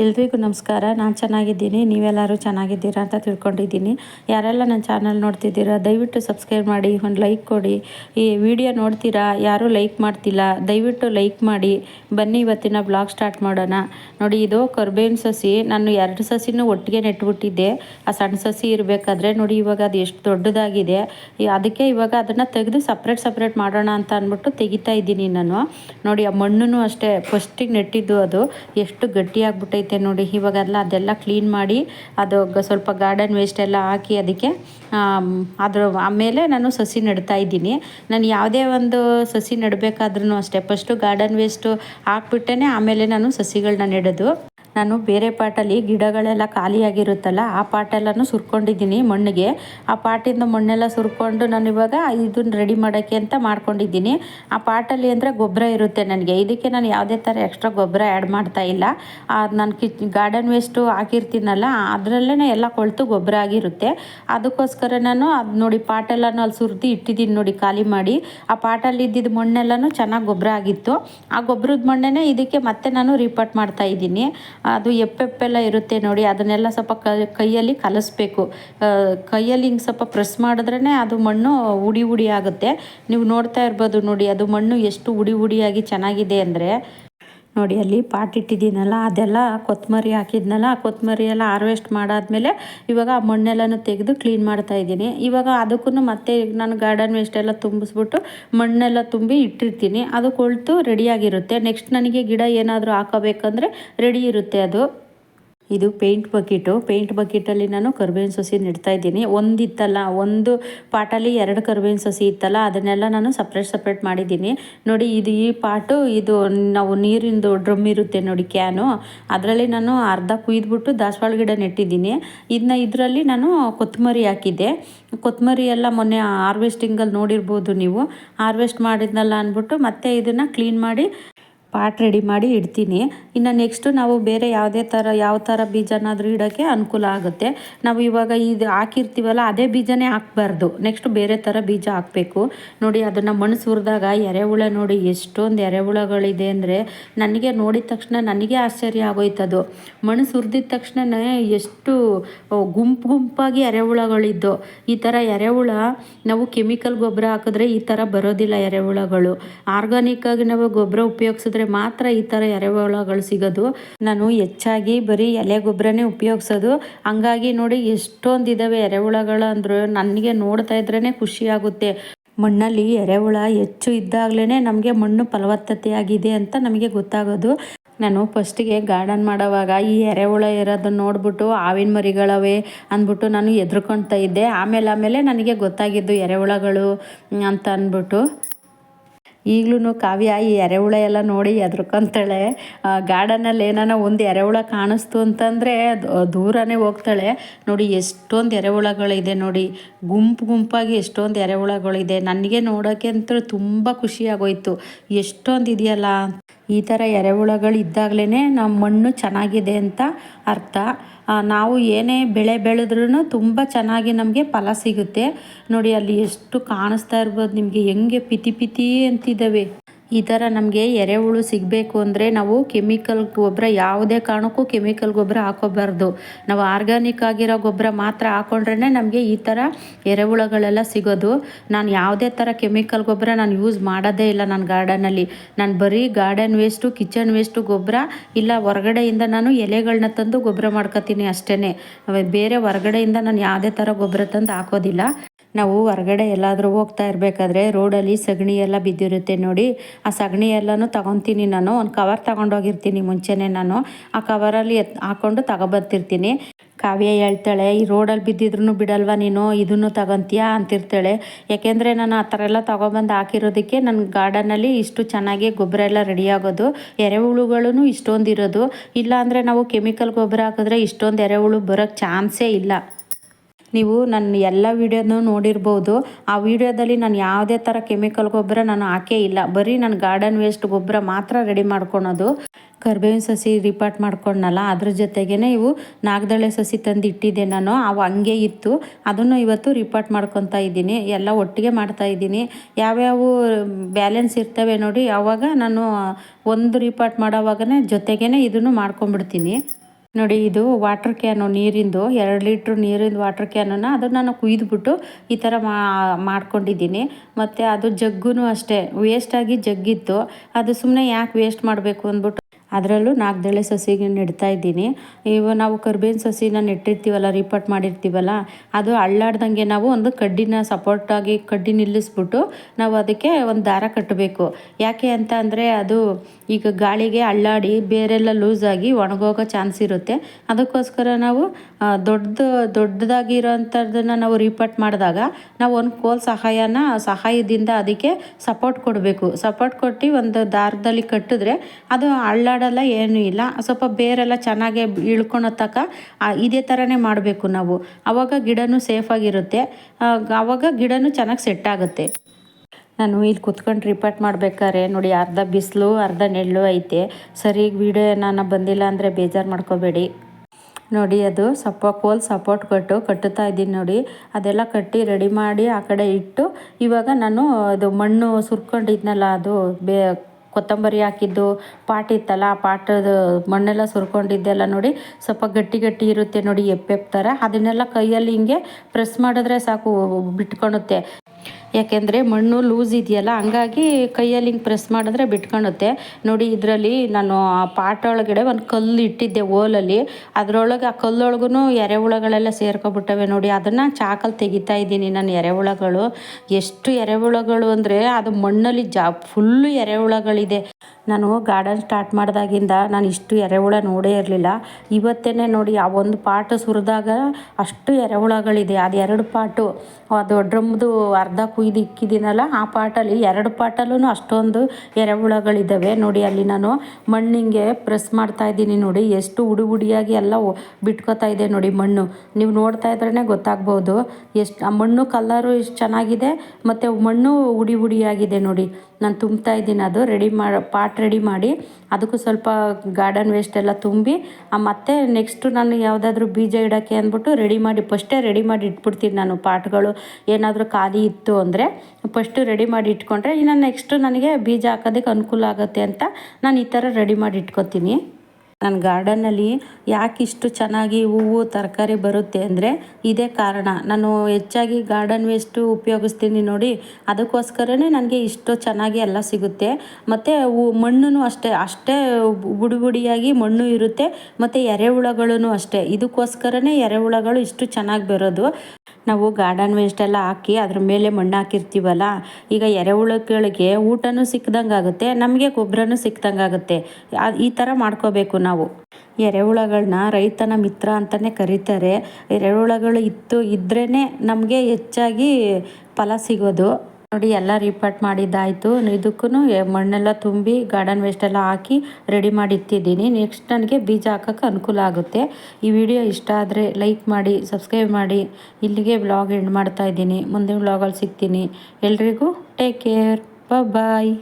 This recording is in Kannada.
ಎಲ್ರಿಗೂ ನಮಸ್ಕಾರ. ನಾನು ಚೆನ್ನಾಗಿದ್ದೀನಿ. ನೀವೆಲ್ಲರೂ ಚೆನ್ನಾಗಿದ್ದೀರಾ ಅಂತ ತಿಳ್ಕೊಂಡಿದ್ದೀನಿ. ಯಾರೆಲ್ಲ ನನ್ನ ಚಾನಲ್ ನೋಡ್ತಿದ್ದೀರಾ, ದಯವಿಟ್ಟು ಸಬ್ಸ್ಕ್ರೈಬ್ ಮಾಡಿ, ಒಂದು ಲೈಕ್ ಕೊಡಿ. ಈ ವಿಡಿಯೋ ನೋಡ್ತೀರಾ, ಯಾರೂ ಲೈಕ್ ಮಾಡ್ತಿಲ್ಲ, ದಯವಿಟ್ಟು ಲೈಕ್ ಮಾಡಿ. ಬನ್ನಿ ಇವತ್ತಿನ ಬ್ಲಾಗ್ ಸ್ಟಾರ್ಟ್ ಮಾಡೋಣ. ನೋಡಿ, ಇದು ಕರ್ಬೇವಿನ ಸಸಿ. ನಾನು ಎರಡು ಸಸಿನೂ ಒಟ್ಟಿಗೆ ನೆಟ್ಬಿಟ್ಟಿದ್ದೆ. ಆ ಸಣ್ಣ ಸಸಿ ಇರಬೇಕಾದ್ರೆ ನೋಡಿ, ಇವಾಗ ಅದು ಎಷ್ಟು ದೊಡ್ಡದಾಗಿದೆ. ಅದಕ್ಕೆ ಇವಾಗ ಅದನ್ನು ತೆಗೆದು ಸಪ್ರೇಟ್ ಸಪ್ರೇಟ್ ಮಾಡೋಣ ಅಂತ ಅಂದ್ಬಿಟ್ಟು ತೆಗಿತಾ ಇದ್ದೀನಿ ನಾನು. ನೋಡಿ, ಆ ಮಣ್ಣು ಅಷ್ಟೇ ಫಸ್ಟಿಗೆ ನೆಟ್ಟಿದ್ದು ಅದು. ಎಷ್ಟು ಗಟ್ಟಿಯಾಗ್ಬಿಟ್ಟೈತೆ. ಐತೆ ನೋಡಿ. ಇವಾಗೆಲ್ಲ ಅದೆಲ್ಲ ಕ್ಲೀನ್ ಮಾಡಿ ಅದು ಸ್ವಲ್ಪ ಗಾರ್ಡನ್ ವೇಸ್ಟ್ ಎಲ್ಲ ಹಾಕಿ ಅದಕ್ಕೆ ಅದ್ರ ಆಮೇಲೆ ನಾನು ಸಸಿ ನೆಡ್ತಾ ಇದ್ದೀನಿ. ನಾನು ಯಾವುದೇ ಒಂದು ಸಸಿ ನೆಡಬೇಕಾದ್ರೂ ಅಷ್ಟೇ. ಫಸ್ಟು ಗಾರ್ಡನ್ ವೇಸ್ಟು ಹಾಕ್ಬಿಟ್ಟೇ ಆಮೇಲೆ ನಾನು ಸಸಿಗಳನ್ನ ನೆಡೋದು. ನಾನು ಬೇರೆ ಪಾಟಲ್ಲಿ ಗಿಡಗಳೆಲ್ಲ ಖಾಲಿಯಾಗಿರುತ್ತಲ್ಲ, ಆ ಪಾಟೆಲ್ಲನೂ ಸುರ್ಕೊಂಡಿದ್ದೀನಿ ಮಣ್ಣಿಗೆ. ಆ ಪಾಟಿಂದ ಮಣ್ಣೆಲ್ಲ ಸುರ್ಕೊಂಡು ನಾನು ಇವಾಗ ಇದನ್ನ ರೆಡಿ ಮಾಡೋಕ್ಕೆ ಅಂತ ಮಾಡ್ಕೊಂಡಿದ್ದೀನಿ. ಆ ಪಾಟಲ್ಲಿ ಅಂದರೆ ಗೊಬ್ಬರ ಇರುತ್ತೆ ನನಗೆ. ಇದಕ್ಕೆ ನಾನು ಯಾವುದೇ ಥರ ಎಕ್ಸ್ಟ್ರಾ ಗೊಬ್ಬರ ಆ್ಯಡ್ ಮಾಡ್ತಾ ಇಲ್ಲ. ನಾನು ಕಿಚ್ ಗಾರ್ಡನ್ ವೇಸ್ಟು ಹಾಕಿರ್ತೀನಲ್ಲ ಅದರಲ್ಲೇ ಎಲ್ಲ ಕೊಳ್ತು ಗೊಬ್ಬರ ಆಗಿರುತ್ತೆ. ಅದಕ್ಕೋಸ್ಕರ ನಾನು ಅದು ನೋಡಿ ಪಾಟೆಲ್ಲನೂ ಅಲ್ಲಿ ಸುರಿದು ಇಟ್ಟಿದ್ದೀನಿ ನೋಡಿ ಖಾಲಿ ಮಾಡಿ. ಆ ಪಾಟಲ್ಲಿ ಇದ್ದಿದ್ದ ಮಣ್ಣೆಲ್ಲನೂ ಚೆನ್ನಾಗಿ ಗೊಬ್ಬರ ಆಗಿತ್ತು. ಆ ಗೊಬ್ಬರದ ಮಣ್ಣೇ ಇದಕ್ಕೆ ಮತ್ತೆ ನಾನು ರಿಪೋರ್ಟ್ ಮಾಡ್ತಾ ಇದ್ದೀನಿ. ಅದು ಎಪ್ಪೆಪ್ಪೆಲ್ಲ ಇರುತ್ತೆ ನೋಡಿ, ಅದನ್ನೆಲ್ಲ ಸ್ವಲ್ಪ ಕೈಯಲ್ಲಿ ಕಲಿಸ್ಬೇಕು. ಕೈಯಲ್ಲಿ ಹಿಂಗೆ ಸ್ವಲ್ಪ ಪ್ರೆಸ್ ಮಾಡಿದ್ರೇ ಅದು ಮಣ್ಣು ಉಡಿ ಉಡಿ ಆಗುತ್ತೆ. ನೀವು ನೋಡ್ತಾ ಇರ್ಬೋದು ನೋಡಿ, ಅದು ಮಣ್ಣು ಎಷ್ಟು ಉಡಿ ಉಡಿಯಾಗಿ ಚೆನ್ನಾಗಿದೆ ಅಂದರೆ ನೋಡಿ, ಅಲ್ಲಿ ಪಾಟ್ ಇಟ್ಟಿದ್ದೀನಲ್ಲ, ಅದೆಲ್ಲ ಕೊತ್ತಂಬರಿ ಹಾಕಿದ್ನಲ್ಲ, ಆ ಕೊತ್ತಂಬರಿ ಎಲ್ಲ ಹಾರ್ವೆಸ್ಟ್ ಮಾಡಾದ್ಮೇಲೆ ಇವಾಗ ಆ ಮಣ್ಣೆಲ್ಲನೂ ತೆಗೆದು ಕ್ಲೀನ್ ಮಾಡ್ತಾ ಇದ್ದೀನಿ. ಇವಾಗ ಅದಕ್ಕೂ ಮತ್ತೆ ನಾನು ಗಾರ್ಡನ್ ವೇಸ್ಟ್ ಎಲ್ಲ ತುಂಬಿಸ್ಬಿಟ್ಟು ಮಣ್ಣೆಲ್ಲ ತುಂಬಿ ಇಟ್ಟಿರ್ತೀನಿ. ಅದು ಕೊಳ್ತು ರೆಡಿಯಾಗಿರುತ್ತೆ ನೆಕ್ಸ್ಟ್ ನನಗೆ ಗಿಡ ಏನಾದರೂ ಹಾಕೋಬೇಕಂದ್ರೆ ರೆಡಿ ಇರುತ್ತೆ ಅದು. ಇದು ಪೇಂಟ್ ಬಕೆಟು. ಪೇಂಟ್ ಬಕೆಟಲ್ಲಿ ನಾನು ಕರ್ಬೇವಿನ ಸೊಸಿ ನೆಡ್ತಾ ಇದ್ದೀನಿ. ಒಂದಿತ್ತಲ್ಲ, ಒಂದು ಪಾಟಲ್ಲಿ ಎರಡು ಕರ್ಬೇವಿನ ಸೊಸಿ ಇತ್ತಲ್ಲ, ಅದನ್ನೆಲ್ಲ ನಾನು ಸಪ್ರೇಟ್ ಸಪ್ರೇಟ್ ಮಾಡಿದ್ದೀನಿ. ನೋಡಿ, ಇದು ಈ ಪಾಟು, ಇದು ನಾವು ನೀರಿಂದು ಡ್ರಮ್ ಇರುತ್ತೆ ನೋಡಿ ಕ್ಯಾನು ಅದರಲ್ಲಿ ನಾನು ಅರ್ಧ ಕುಯ್ದುಬಿಟ್ಟು ದಾಸವಾಳ ಗಿಡ ನೆಟ್ಟಿದ್ದೀನಿ. ಇದನ್ನ ಇದರಲ್ಲಿ ನಾನು ಕೊತ್ತಂಬರಿ ಹಾಕಿದ್ದೆ. ಕೊತ್ತಂಬರಿ ಎಲ್ಲ ಮೊನ್ನೆ ಹಾರ್ವೆಸ್ಟಿಂಗಲ್ಲಿ ನೋಡಿರ್ಬೋದು ನೀವು. ಹಾರ್ವೆಸ್ಟ್ ಮಾಡಿದ್ನಲ್ಲ ಅಂದ್ಬಿಟ್ಟು ಮತ್ತೆ ಇದನ್ನು ಕ್ಲೀನ್ ಮಾಡಿ ಪಾಟ್ ರೆಡಿ ಮಾಡಿ ಇಡ್ತೀನಿ. ಇನ್ನು ನೆಕ್ಸ್ಟು ನಾವು ಬೇರೆ ಯಾವುದೇ ಥರ ಯಾವ ಥರ ಬೀಜನಾದರೂ ಇಡೋಕ್ಕೆ ಅನುಕೂಲ ಆಗುತ್ತೆ. ನಾವು ಇವಾಗ ಇದು ಹಾಕಿರ್ತೀವಲ್ಲ, ಅದೇ ಬೀಜನೇ ಹಾಕ್ಬಾರ್ದು. ನೆಕ್ಸ್ಟ್ ಬೇರೆ ಥರ ಬೀಜ ಹಾಕಬೇಕು. ನೋಡಿ, ಅದನ್ನು ಮಣ್ಣು ಸುರಿದಾಗ ಎರೆಹುಳ ನೋಡಿ, ಎಷ್ಟೊಂದು ಎರೆಹುಳಗಳಿದೆ ಅಂದರೆ ನನಗೆ ನೋಡಿದ ತಕ್ಷಣ ನನಗೆ ಆಶ್ಚರ್ಯ ಆಗೋಯ್ತದು. ಮಣ್ಣು ಸುರಿದಿದ ತಕ್ಷಣವೇ ಎಷ್ಟು ಗುಂಪು ಗುಂಪಾಗಿ ಎರೆಹುಳಗಳಿದ್ದು. ಈ ಥರ ಎರೆಹುಳ, ನಾವು ಕೆಮಿಕಲ್ ಗೊಬ್ಬರ ಹಾಕಿದ್ರೆ ಈ ಥರ ಬರೋದಿಲ್ಲ ಎರೆಹುಳಗಳು. ಆರ್ಗಾನಿಕ್ಕಾಗಿ ನಾವು ಗೊಬ್ಬರ ಉಪಯೋಗಿಸಿದ್ರೆ ಮಾತ್ರ ಈ ಥರ ಎರೆಹುಳಗಳು ಸಿಗೋದು. ನಾನು ಹೆಚ್ಚಾಗಿ ಬರೀ ಎಲೆ ಗೊಬ್ಬರನೇ ಉಪಯೋಗಿಸೋದು. ಹಂಗಾಗಿ ನೋಡಿ ಎಷ್ಟೊಂದು ಇದ್ದಾವೆ ಎರೆಹುಳಗಳು ಅಂದರು ನನಗೆ ನೋಡ್ತಾ ಇದ್ರೇ ಖುಷಿ ಆಗುತ್ತೆ. ಮಣ್ಣಲ್ಲಿ ಎರೆಹುಳ ಹೆಚ್ಚು ಇದ್ದಾಗಲೇ ನಮಗೆ ಮಣ್ಣು ಫಲವತ್ತತೆಯಾಗಿದೆ ಅಂತ ನಮಗೆ ಗೊತ್ತಾಗೋದು. ನಾನು ಫಸ್ಟಿಗೆ ಗಾರ್ಡನ್ ಮಾಡೋವಾಗ ಈ ಎರೆಹುಳ ಇರೋದನ್ನ ನೋಡ್ಬಿಟ್ಟು ಆವಿನ ಮರಿಗಳವೇ ಅಂದ್ಬಿಟ್ಟು ನಾನು ಎದ್ರುಕೊಳ್ತಾ ಇದ್ದೆ. ಆಮೇಲೆ ಆಮೇಲೆ ನನಗೆ ಗೊತ್ತಾಗಿದ್ದು ಎರೆಹುಳಗಳು ಅಂತ ಅಂದ್ಬಿಟ್ಟು. ಈಗಲೂ ಕಾವ್ಯ ಈ ಎರೆಹುಳ ಎಲ್ಲ ನೋಡಿ ಹೆದ್ರಕೊಂತಾಳೆ ಗಾರ್ಡನಲ್ಲಿ ಏನಾನ ಒಂದು ಎರೆಹುಳ ಕಾಣಿಸ್ತು ಅಂತಂದರೆ ದೂರನೇ ಹೋಗ್ತಾಳೆ. ನೋಡಿ ಎಷ್ಟೊಂದು ಎರೆಹುಳಗಳಿದೆ ನೋಡಿ. ಗುಂಪು ಗುಂಪಾಗಿ ಎಷ್ಟೊಂದು ಎರೆಹುಳಗಳಿದೆ. ನನಗೆ ನೋಡೋಕ್ಕೆ ಅಂತ ತುಂಬ ಖುಷಿಯಾಗೋಯಿತು ಎಷ್ಟೊಂದು ಇದೆಯಲ್ಲ? ಈ ಥರ ಎರೆಹುಳಗಳು ಇದ್ದಾಗಲೇ ನಮ್ಮ ಮಣ್ಣು ಚೆನ್ನಾಗಿದೆ ಅಂತ ಅರ್ಥ. ನಾವು ಏನೇ ಬೆಳೆ ಬೆಳೆದ್ರೂ ತುಂಬ ಚೆನ್ನಾಗಿ ನಮಗೆ ಫಲ ಸಿಗುತ್ತೆ. ನೋಡಿ ಅಲ್ಲಿ ಎಷ್ಟು ಕಾಣಿಸ್ತಾ ಇರ್ಬೋದು ನಿಮಗೆ, ಹೆಂಗೆ ಪಿತಿ ಪಿತಿ ಅಂತಿದ್ದಾವೆ. ಈ ಥರ ನಮಗೆ ಎರೆಹುಳು ಸಿಗಬೇಕು ಅಂದರೆ ನಾವು ಕೆಮಿಕಲ್ ಗೊಬ್ಬರ, ಯಾವುದೇ ಕಾರಣಕ್ಕೂ ಕೆಮಿಕಲ್ ಗೊಬ್ಬರ ಹಾಕೋಬಾರ್ದು. ನಾವು ಆರ್ಗ್ಯಾನಿಕ್ ಆಗಿರೋ ಗೊಬ್ಬರ ಮಾತ್ರ ಹಾಕೊಂಡ್ರೇ ನಮಗೆ ಈ ಥರ ಎರೆಹುಳುಗಳೆಲ್ಲ ಸಿಗೋದು. ನಾನು ಯಾವುದೇ ಥರ ಕೆಮಿಕಲ್ ಗೊಬ್ಬರ ನಾನು ಯೂಸ್ ಮಾಡೋದೇ ಇಲ್ಲ ನನ್ನ ಗಾರ್ಡನಲ್ಲಿ. ನಾನು ಬರೀ ಗಾರ್ಡನ್ ವೇಸ್ಟು, ಕಿಚನ್ ವೇಸ್ಟು ಗೊಬ್ಬರ, ಇಲ್ಲ ಹೊರಗಡೆಯಿಂದ ನಾನು ಎಲೆಗಳನ್ನ ತಂದು ಗೊಬ್ಬರ ಮಾಡ್ಕೊತೀನಿ ಅಷ್ಟೇ ಬೇರೆ ಹೊರಗಡೆಯಿಂದ ನಾನು ಯಾವುದೇ ಥರ ಗೊಬ್ಬರ ತಂದು ಹಾಕೋದಿಲ್ಲ. ನಾವು ಹೊರಗಡೆ ಎಲ್ಲಾದರೂ ಹೋಗ್ತಾ ಇರಬೇಕಾದ್ರೆ ರೋಡಲ್ಲಿ ಸಗಣಿ ಎಲ್ಲ ಬಿದ್ದಿರುತ್ತೆ ನೋಡಿ. ಆ ಸಗಣಿ ಎಲ್ಲನೂ ತಗೊತೀನಿ ನಾನು. ಒಂದು ಕವರ್ ತಗೊಂಡೋಗಿರ್ತೀನಿ ಮುಂಚೆನೇ ನಾನು. ಆ ಕವರಲ್ಲಿ ಹಾಕ್ಕೊಂಡು ತಗೊಬರ್ತಿರ್ತೀನಿ. ಕಾವ್ಯ ಹೇಳ್ತಾಳೆ, ಈ ರೋಡಲ್ಲಿ ಬಿದ್ದಿದ್ರು ಬಿಡಲ್ವಾ ನೀನು? ಇದನ್ನು ತಗೊಂತೀಯಾ? ಅಂತಿರ್ತಾಳೆ. ಯಾಕೆಂದರೆ ನಾನು ಆ ಥರ ಎಲ್ಲ ತೊಗೊಬಂದು ಹಾಕಿರೋದಕ್ಕೆ ನನ್ನ ಗಾರ್ಡನಲ್ಲಿ ಇಷ್ಟು ಚೆನ್ನಾಗಿ ಗೊಬ್ಬರ ಎಲ್ಲ ರೆಡಿ ಆಗೋದು. ಎರೆಹುಳುಗಳೂ ಇಷ್ಟೊಂದು ಇರೋದು ಇಲ್ಲಾಂದರೆ ನಾವು ಕೆಮಿಕಲ್ ಗೊಬ್ಬರ ಹಾಕಿದ್ರೆ ಇಷ್ಟೊಂದು ಎರೆಹುಳು ಬರೋಕ್ಕೆ ಚಾನ್ಸೇ ಇಲ್ಲ. ನೀವು ನನ್ನ ಎಲ್ಲ ವೀಡಿಯೋನು ನೋಡಿರ್ಬೋದು. ಆ ವಿಡಿಯೋದಲ್ಲಿ ನಾನು ಯಾವುದೇ ಥರ ಕೆಮಿಕಲ್ ಗೊಬ್ಬರ ನಾನು ಹಾಕೇ ಇಲ್ಲ. ಬರೀ ನಾನು ಗಾರ್ಡನ್ ವೇಸ್ಟ್ ಗೊಬ್ಬರ ಮಾತ್ರ ರೆಡಿ ಮಾಡ್ಕೊಳೋದು. ಕರ್ಬೇವಿನ ಸಸಿ ರಿಪಾರ್ಟ್ ಮಾಡ್ಕೊಂಡಲ್ಲ ಅದ್ರ ಜೊತೆಗೇ ಇವು ನಾಗದಳೆ ಸಸಿ ತಂದು ಇಟ್ಟಿದ್ದೆ ನಾನು. ಅವು ಹಂಗೆ ಇತ್ತು. ಅದನ್ನು ಇವತ್ತು ರಿಪಾರ್ಟ್ ಮಾಡ್ಕೊತಾ ಇದ್ದೀನಿ. ಎಲ್ಲ ಒಟ್ಟಿಗೆ ಮಾಡ್ತಾ ಇದ್ದೀನಿ. ಯಾವ್ಯಾವ ಬ್ಯಾಲೆನ್ಸ್ ಇರ್ತವೆ ನೋಡಿ, ಅವಾಗ ನಾನು ಒಂದು ರಿಪಾರ್ಟ್ ಮಾಡೋವಾಗನೇ ಜೊತೆಗೇ ಇದನ್ನು ಮಾಡ್ಕೊಂಬಿಡ್ತೀನಿ ನೋಡಿ, ಇದು ವಾಟರ್ ಕ್ಯಾನು ನೀರಿಂದು, ಎರಡು ಲೀಟ್ರ್ ನೀರಿಂದು ವಾಟರ್ ಕ್ಯಾನನ್ನು ಅದು ನಾನು ಕುಯ್ದುಬಿಟ್ಟು ಈ ಥರ ಮಾ, ಮಾಡ್ಕೊಂಡಿದ್ದೀನಿ. ಮತ್ತು ಅದು ಜಗ್ಗು ಅಷ್ಟೇ ವೇಸ್ಟಾಗಿ ಜಗ್ಗಿತ್ತು. ಅದು ಸುಮ್ಮನೆ ಯಾಕೆ ವೇಸ್ಟ್ ಮಾಡಬೇಕು ಅಂದ್ಬಿಟ್ಟು ಅದರಲ್ಲೂ ನಾಲ್ಕು ಸಸಿಗೆ ನೆಡ್ತಾ ಇದ್ದೀನಿ. ಇವು ನಾವು ಕರ್ಬೇವಿನ ಸಸಿನ ನೆಟ್ಟಿರ್ತೀವಲ್ಲ ರಿಪೋರ್ಟ್ ಮಾಡಿರ್ತೀವಲ್ಲ, ಅದು ಅಳ್ಳಾಡ್ದಂಗೆ ನಾವು ಒಂದು ಕಡ್ಡಿನ ಸಪೋರ್ಟಾಗಿ ಕಡ್ಡಿ ನಿಲ್ಲಿಸ್ಬಿಟ್ಟು ನಾವು ಅದಕ್ಕೆ ಒಂದು ದಾರ ಕಟ್ಟಬೇಕು. ಯಾಕೆ ಅಂತ ಅಂದರೆ ಅದು ಈಗ ಗಾಳಿಗೆ ಅಳ್ಳಾಡಿ ಬೇರೆಲ್ಲ ಲೂಸಾಗಿ ಒಣಗೋಗೋ ಚಾನ್ಸ್ ಇರುತ್ತೆ. ಅದಕ್ಕೋಸ್ಕರ ನಾವು ದೊಡ್ಡದು ದೊಡ್ಡದಾಗಿರೋಂಥದ್ದನ್ನು ನಾವು ರಿಪೋರ್ಟ್ ಮಾಡಿದಾಗ ನಾವು ಒಂದು ಕೋಲ್ ಸಹಾಯನ, ಸಹಾಯದಿಂದ ಅದಕ್ಕೆ ಸಪೋರ್ಟ್ ಕೊಡಬೇಕು. ಸಪೋರ್ಟ್ ಕೊಟ್ಟು ಒಂದು ದಾರದಲ್ಲಿ ಕಟ್ಟಿದ್ರೆ ಅದು ಅಳ್ಳಾಡ ಮಾಡಲ್ಲ, ಏನೂ ಇಲ್ಲ. ಸ್ವಲ್ಪ ಬೇರೆಲ್ಲ ಚೆನ್ನಾಗೆ ಇಳ್ಕೊಳೋ ತಕ್ಕ ಇದೇ ಥರನೇ ಮಾಡಬೇಕು ನಾವು. ಆವಾಗ ಗಿಡನೂ ಸೇಫಾಗಿರುತ್ತೆ ಆವಾಗ ಗಿಡನೂ ಚೆನ್ನಾಗಿ ಸೆಟ್ ಆಗುತ್ತೆ. ನಾನು ಇಲ್ಲಿ ಕುತ್ಕೊಂಡು ರಿಪೋರ್ಟ್ ಮಾಡ್ಬೇಕಾದ್ರೆ, ನೋಡಿ ಅರ್ಧ ಬಿಸಿಲು, ಅರ್ಧ ನೆಳ್ಳು ಐತೆ. ಸರಿ ವೀಡಿಯೋ ನಾನು ಬಂದಿಲ್ಲ ಅಂದರೆ ಬೇಜಾರು ಮಾಡ್ಕೋಬೇಡಿ. ನೋಡಿ, ಅದು ಸಪ್ಪ ಕೋಲ್ ಸಪೋರ್ಟ್ ಕೊಟ್ಟು ಕಟ್ಟುತ್ತಾ ಇದ್ದೀನಿ ನೋಡಿ. ಅದೆಲ್ಲ ಕಟ್ಟಿ ರೆಡಿ ಮಾಡಿ ಆ ಕಡೆ ಇಟ್ಟು, ಇವಾಗ ನಾನು, ಅದು ಮಣ್ಣು ಸುರ್ಕೊಂಡಿದ್ನಲ್ಲ, ಅದು ಬೇ ಕೊತ್ತಂಬರಿ ಹಾಕಿದ್ದು, ಪಾಟ್ ಇತ್ತಲ್ಲ, ಆ ಪಾಟದ ಮಣ್ಣೆಲ್ಲ ಸುರ್ಕೊಂಡಿದ್ದೆಲ್ಲ ನೋಡಿ ಸ್ವಲ್ಪ ಗಟ್ಟಿ ಗಟ್ಟಿ ಇರುತ್ತೆ ನೋಡಿ ಎಪ್ಪೆಪ್ ಥರ. ಅದನ್ನೆಲ್ಲ ಕೈಯಲ್ಲಿ ಹಿಂಗೆ ಪ್ರೆಸ್ ಮಾಡಿದ್ರೆ ಸಾಕು ಬಿಟ್ಕೊಳುತ್ತೆ ಯಾಕೆಂದರೆ ಮಣ್ಣು ಲೂಸ್ ಇದೆಯಲ್ಲ, ಹಂಗಾಗಿ ಕೈಯಲ್ಲಿ ಹಿಂಗೆ ಪ್ರೆಸ್ ಮಾಡಿದ್ರೆ ಬಿಟ್ಕೊಳುತ್ತೆ ನೋಡಿ, ಇದರಲ್ಲಿ ನಾನು ಆ ಪಾಟ್ ಒಳಗಡೆ ಒಂದು ಕಲ್ಲು ಇಟ್ಟಿದ್ದೆ ಓಲಲ್ಲಿ ಅದರೊಳಗೆ ಆ ಕಲ್ಲೊಳಗೂ ಎರೆಹುಳಗಳೆಲ್ಲ ಸೇರ್ಕೊಬಿಟ್ಟವೆ ನೋಡಿ. ಅದನ್ನು ಚಾಕಲ್ಲಿ ತೆಗಿತಾ ಇದ್ದೀನಿ ನಾನು ಎರೆಹುಳಗಳು ಎಷ್ಟು ಎರೆಹುಳಗಳು ಅಂದರೆ ಅದು ಮಣ್ಣಲ್ಲಿ ಜಾ ಫುಲ್ಲು ಎರೆಹುಳಗಳಿದೆ ನಾನು ಗಾರ್ಡನ್ ಸ್ಟಾರ್ಟ್ ಮಾಡಿದಾಗಿಂದ ನಾನು ಇಷ್ಟು ಎರೆಹುಳ ನೋಡೇ ಇರಲಿಲ್ಲ. ಇವತ್ತೇ ನೋಡಿ, ಆ ಒಂದು ಪಾಟು ಸುರಿದಾಗ ಅಷ್ಟು ಎರೆಹುಳಗಳಿದೆ ಅದು ಎರಡು ಪಾಟು. ಅದು ಡ್ರಮ್ದು ಅರ್ಧ ಕುಯ್ದು ಇಕ್ಕಿದ್ದೀನಲ್ಲ ಆ ಪಾಟಲ್ಲಿ ಎರಡು ಪಾಟಲ್ಲೂ ಅಷ್ಟೊಂದು ಎರೆಹುಳಗಳಿದ್ದಾವೆ. ನೋಡಿ, ಅಲ್ಲಿ ನಾನು ಮಣ್ಣಿಂಗೆ ಪ್ರೆಸ್ ಮಾಡ್ತಾ ಇದ್ದೀನಿ ನೋಡಿ. ಎಷ್ಟು ಉಡಿ ಉಡಿಯಾಗಿ ಎಲ್ಲ ಬಿಟ್ಕೋತಾ ಇದೆ ನೋಡಿ ಮಣ್ಣು. ನೀವು ನೋಡ್ತಾ ಇದ್ರೇ ಗೊತ್ತಾಗ್ಬೋದು. ಎಷ್ಟು ಆ ಮಣ್ಣು ಕಲ್ಲರು ಎಷ್ಟು ಚೆನ್ನಾಗಿದೆ, ಮತ್ತು ಮಣ್ಣು ಉಡಿ ಉಡಿಯಾಗಿದೆ ನೋಡಿ. ನಾನು ತುಂಬ್ತಾ ಇದ್ದೀನಿ ಅದು. ರೆಡಿ ಮಾಡಿ ಪಾಟ್ ರೆಡಿ ಮಾಡಿ, ಅದಕ್ಕೂ ಸ್ವಲ್ಪ ಗಾರ್ಡನ್ ವೇಸ್ಟ್ ಎಲ್ಲ ತುಂಬಿ ಮತ್ತೆ ನೆಕ್ಸ್ಟು ನಾನು ಯಾವುದಾದ್ರೂ ಬೀಜ ಇಡೋಕ್ಕೆ ಅಂದ್ಬಿಟ್ಟು ರೆಡಿ ಮಾಡಿ, ಫಸ್ಟೇ ರೆಡಿ ಮಾಡಿ ಇಟ್ಬಿಡ್ತೀನಿ ನಾನು ಪಾಟ್ಗಳು. ಏನಾದರೂ ಖಾಲಿ ಇತ್ತು ಅಂದರೆ. ಫಸ್ಟು ರೆಡಿ ಮಾಡಿ ಇಟ್ಕೊಂಡ್ರೆ ಇನ್ನು ನೆಕ್ಸ್ಟು ನನಗೆ ಬೀಜ ಹಾಕೋದಕ್ಕೆ ಅನುಕೂಲ ಆಗುತ್ತೆ ಅಂತ ನಾನು ಈ ಥರ ರೆಡಿ ಮಾಡಿ ಇಟ್ಕೊತೀನಿ. ನನ್ನ ಗಾರ್ಡನ್ನಲ್ಲಿ ಯಾಕೆ ಇಷ್ಟು ಚೆನ್ನಾಗಿ ಹೂವು, ತರಕಾರಿ ಬರುತ್ತೆ ಅಂದರೆ ಇದೇ ಕಾರಣ. ನಾನು ಹೆಚ್ಚಾಗಿ ಗಾರ್ಡನ್ ವೇಸ್ಟು ಉಪಯೋಗಿಸ್ತೀನಿ ನೋಡಿ. ಅದಕ್ಕೋಸ್ಕರನೇ ನನಗೆ ಇಷ್ಟು ಚೆನ್ನಾಗಿ ಎಲ್ಲ ಸಿಗುತ್ತೆ. ಮತ್ತು ಮಣ್ಣು ಅಷ್ಟೇ ಅಷ್ಟೇ ಬುಡಿ ಬುಡಿಯಾಗಿ ಮಣ್ಣು ಇರುತ್ತೆ. ಮತ್ತು ಎರೆಹುಳಗಳೂ ಅಷ್ಟೇ. ಇದಕ್ಕೋಸ್ಕರನೇ ಎರೆಹುಳಗಳು ಇಷ್ಟು ಚೆನ್ನಾಗಿ ಬರೋದು. ನಾವು ಗಾರ್ಡನ್ ವೇಸ್ಟ್ ಎಲ್ಲ ಹಾಕಿ ಅದ್ರ ಮೇಲೆ ಮಣ್ಣು ಹಾಕಿರ್ತೀವಲ್ಲ, ಈಗ ಎರೆಹುಳಗಳಿಗೆ ಊಟನೂ ಸಿಕ್ದಂಗೆ ಆಗುತ್ತೆ ನಮಗೆ ಗೊಬ್ಬರನೂ ಸಿಕ್ದಂಗೆ ಆಗುತ್ತೆ ಈ ಥರ ಮಾಡ್ಕೋಬೇಕು ನಾವು. ಎರೆಹುಳಗಳನ್ನ ರೈತನ ಮಿತ್ರ ಅಂತಲೇ ಕರೀತಾರೆ. ಎರೆಹುಳಗಳು ಇತ್ತು ಇದ್ರೇ ನಮಗೆ ಹೆಚ್ಚಾಗಿ ಫಲ ಸಿಗೋದು. ನೋಡಿ, ಎಲ್ಲ ರಿಪೋರ್ಟ್ ಮಾಡಿದ್ದಾಯಿತು. ಇದಕ್ಕೂ ಮಣ್ಣೆಲ್ಲ ತುಂಬಿ ಗಾರ್ಡನ್ ವೇಸ್ಟ್ ಎಲ್ಲ ಹಾಕಿ ರೆಡಿ ಮಾಡಿ ಇಟ್ಟಿದ್ದೀನಿ ನೆಕ್ಸ್ಟ್ ನನಗೆ ಬೀಜ ಹಾಕೋಕ್ಕೆ ಅನುಕೂಲ ಆಗುತ್ತೆ. ಈ ವಿಡಿಯೋ ಇಷ್ಟ ಆದರೆ ಲೈಕ್ ಮಾಡಿ ಸಬ್ಸ್ಕ್ರೈಬ್ ಮಾಡಿ. ಇಲ್ಲಿಗೆ ವ್ಲಾಗ್ ಎಂಡ್ ಮಾಡ್ತಾ ಇದ್ದೀನಿ. ಮುಂದಿನ ವ್ಲಾಗಲ್ಲಿ ಸಿಗ್ತೀನಿ. ಎಲ್ರಿಗೂ ಟೇಕ್ ಕೇರ್ ಬಾಯ್